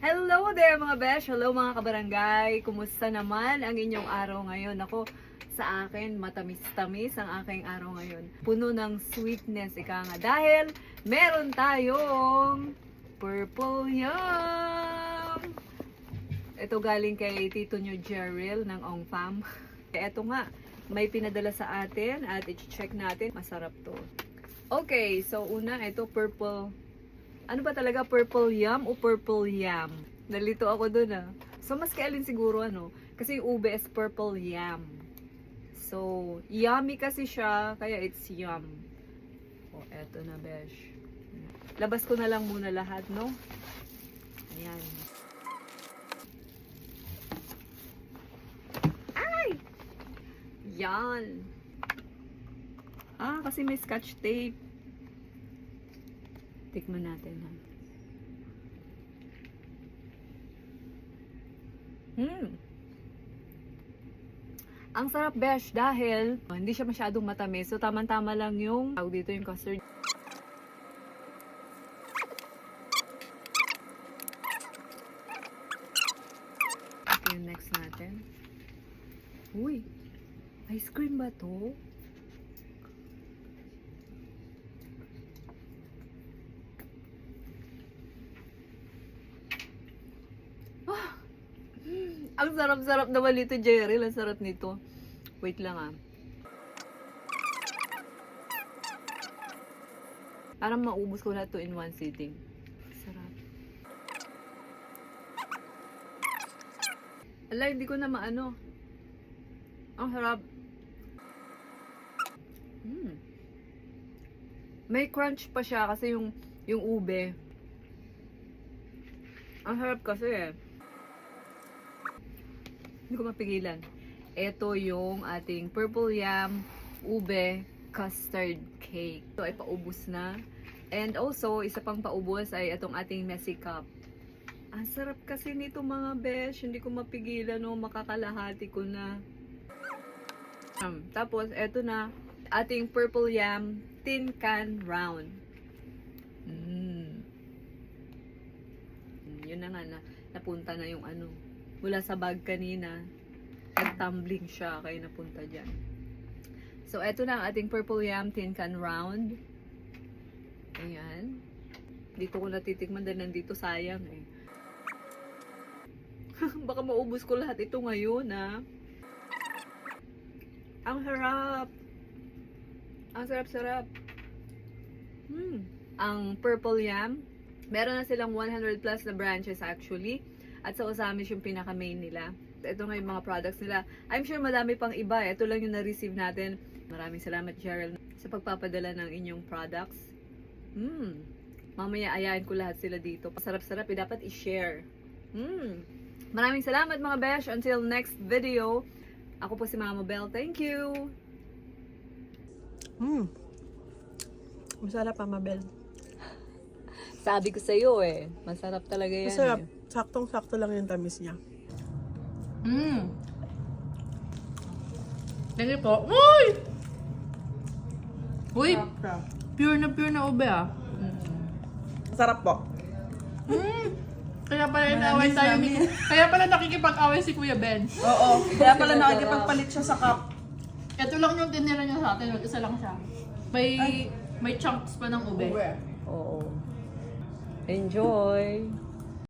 Hello there mga besh! Hello mga kabarangay! Kumusta naman ang inyong araw ngayon? Ako, sa akin, matamis-tamis ang aking araw ngayon. Puno ng sweetness, ika nga. Dahil, meron tayong Purple Yum! Ito galing kay Tito Nyo Jerril ng Ong Fam. Ito nga, may pinadala sa atin at i-check natin. Masarap to. Okay, so una, ito purple ano ba talaga, purple yam o purple yam? Nalito ako dun ah. So, mas kailan siguro ano, kasi yung ube is purple yam. So, yummy kasi siya, kaya it's yum. O, eto na, besh. Labas ko na lang muna lahat, no? Ayan. Ay! Yan. Ah, kasi may scotch tape. Tikman natin ha. Hmm. Ang sarap besh dahil hindi siya masyadong matamis. So tama-tama lang yung tawag dito yung custard. Yung next natin. Uy, ice cream ba to? Ang sarap-sarap naman nito, Jerry. Ang sarap nito. Wait lang ah. Parang maubos ko lahat to in one sitting. Sarap. Ala, hindi ko na maano. Ang sarap. Mm. May crunch pa siya kasi yung yung ube. Ang sarap kasi eh. Hindi ko mapigilan. Ito yung ating purple yam ube custard cake. Ito ay paubos na. And also, isa pang paubos ay itong ating messy cup. Ang sarap kasi nito mga besh. Hindi ko mapigilan no. Makakalahati ko na. Um, tapos, eto na. Ating purple yam tin can round. Mm. Mm, Yun na nga na. Napunta na yung ano mula sa bag kanina. Nag-tumbling siya, kaya napunta dyan. So, eto na ang ating purple yam tin can round. Ayan. Dito ko natitikman dahil nandito sayang eh. Baka maubos ko lahat ito ngayon ah. Ang harap. Ang sarap-sarap. Hmm. Ang purple yam, meron na silang 100 plus na branches actually. At sa Osamis yung pinaka-main nila. Ito nga yung mga products nila. I'm sure madami pang iba. Ito lang yung na-receive natin. Maraming salamat, Cheryl, sa pagpapadala ng inyong products. Hmm. Mamaya ayahin ko lahat sila dito. Pasarap-sarap. Eh, dapat i-share. Hmm. Maraming salamat mga besh. Until next video. Ako po si Mama Bell. Thank you. Hmm. Masarap pa, Mabel. Sabi ko sa iyo eh. Masarap talaga yan. Masarap. Eh. Saktong-sakto lang yung tamis niya. Mmm. You po. Uy! Uy! Pure na pure na ube ah. Sarap po. Mmm! Kaya pala inaaway tayo ni... Kaya pala nakikipag-away si Kuya Ben. Oo. Kaya pala nakikipagpalit siya sa cup. Ito lang yung tinira niya sa atin. Isa lang siya. May... May chunks pa ng ube. Oo. Enjoy.